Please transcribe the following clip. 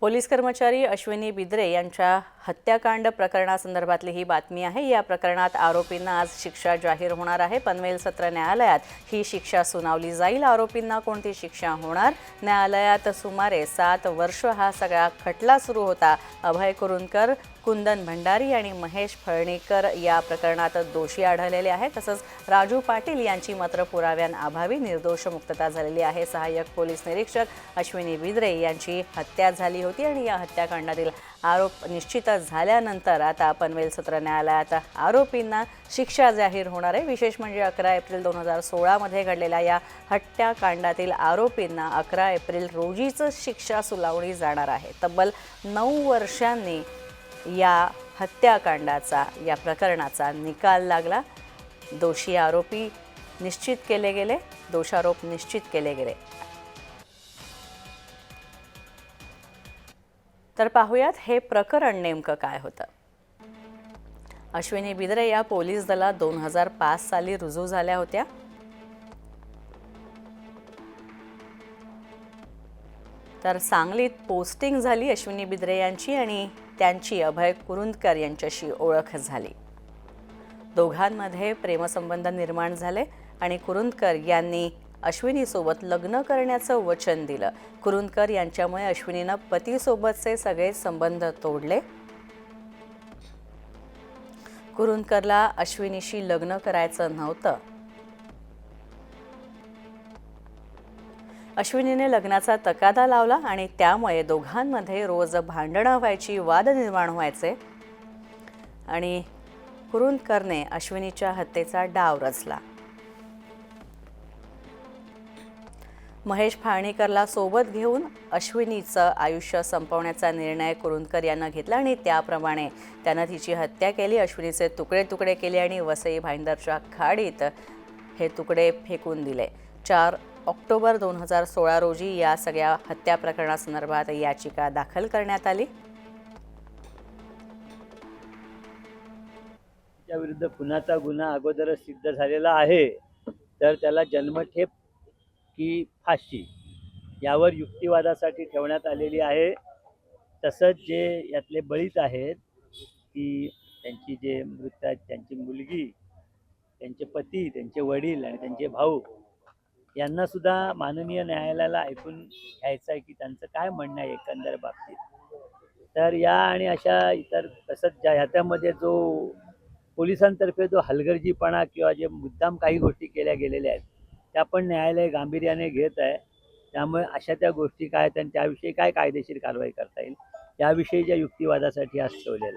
Police कर्मचारी अश्विनी बिद्रे यांच्या हत्याकांड प्रकरणासंदर्भातली ही बातमी आहे. या प्रकरणात आरोपींना आज शिक्षा जाहीर होणार आहे. पनवेल सत्र न्यायालयात ही शिक्षा सुनावली जाईल. आरोपींना कोणती शिक्षा होणार? न्यायालयात सुमारे सात वर्ष हा सगळा खटला सुरू होता. अभय कुरुंदकर कुंदन भंडारी आणि महेश फळणीकर या प्रकरणात दोषी आढळलेले आहेत. तसंच राजू पाटील यांची मात्र पुराव्यांअभावी निर्दोष मुक्तता झालेली आहे. सहाय्यक पोलीस निरीक्षक अश्विनी बिद्रे यांची हत्या झाली होती आणि या हत्याकांडातील आरोप निश्चितच झाल्यानंतर आता पनवेल सत्र न्यायालयात आरोपींना शिक्षा जाहीर होणार आहे. विशेष म्हणजे अकरा एप्रिल दोन हजार सोळामध्ये घडलेल्या या हत्याकांडातील आरोपींना अकरा एप्रिल रोजीच शिक्षा सुनावली जाणार आहे. तब्बल नऊ वर्षांनी या हत्याकांडाचा या प्रकरणाचा निकाल लागला. दोषी आरोपी निश्चित केले गेले दोषारोप निश्चित केले गेले. तर पाहूयात हे प्रकरण नेमकं काय होतं. अश्विनी बिद्रे या पोलीस दलात दोन हजार पाच साली रुजू झाल्या होत्या. तर सांगलीत पोस्टिंग झाली अश्विनी बिद्रे यांची आणि त्यांची अभय कुरुंदकर यांच्याशी ओळख झाली. दोघांमध्ये प्रेमसंबंध निर्माण झाले आणि कुरुंदकर यांनी अश्विनीसोबत लग्न करण्याचं वचन दिलं. कुरुंदकर यांच्यामुळे अश्विनीनं पतीसोबतचे सगळे संबंध तोडले. कुरुंदकरला अश्विनीशी लग्न करायचं नव्हतं. अश्विनीने लग्नाचा तकादा लावला आणि त्यामुळे दोघांमध्ये रोज भांडणं व्हायची वाद निर्माण व्हायचे आणि कुरुंदकरने अश्विनीच्या हत्येचा डाव रचला. महेश फाळणीकरला सोबत घेऊन अश्विनीचं आयुष्य संपवण्याचा निर्णय कुरुंदकर यानं घेतला आणि त्याप्रमाणे त्यानं तिची हत्या केली अश्विनीचे तुकडे तुकडे केले आणि वसई भाईंदरच्या खाडीत हे तुकडे फेकून दिले. चार ऑक्टोबर दोन हजार सोळा रोजी या सगळ्या हत्या प्रकरणासंदर्भात याचिका दाखल करण्यात आली. त्या विरुद्ध खुनाचा गुन्हा अगोदरच सिद्ध झालेला आहे. तर त्याला जन्मठेप की फाशी यावर युक्तिवादासाठी ठेवण्यात आलेली आहे. तसंच जे यातले बळीत आहेत की त्यांची जे मृत आहेत त्यांची मुलगी त्यांचे पती त्यांचे वडील आणि त्यांचे भाऊ यांनासुद्धा माननीय न्यायालयाला ऐकून घ्यायचं आहे की त्यांचं काय म्हणणं आहे एकंदर बाबतीत. तर या आणि अशा इतर तसंच ज्या ह्याच्यामध्ये जो पोलिसांतर्फे जो हलगर्जीपणा किंवा जे मुद्दाम काही गोष्टी केल्या गेलेल्या आहेत त्या पण न्यायालय गांभीर्याने घेत आहे. त्यामुळे अशा त्या गोष्टी काय आहेत आणि त्याविषयी काय कायदेशीर कारवाई करता येईल? याविषयीच्या युक्तिवादासाठी आज ठेवलेल्या आहे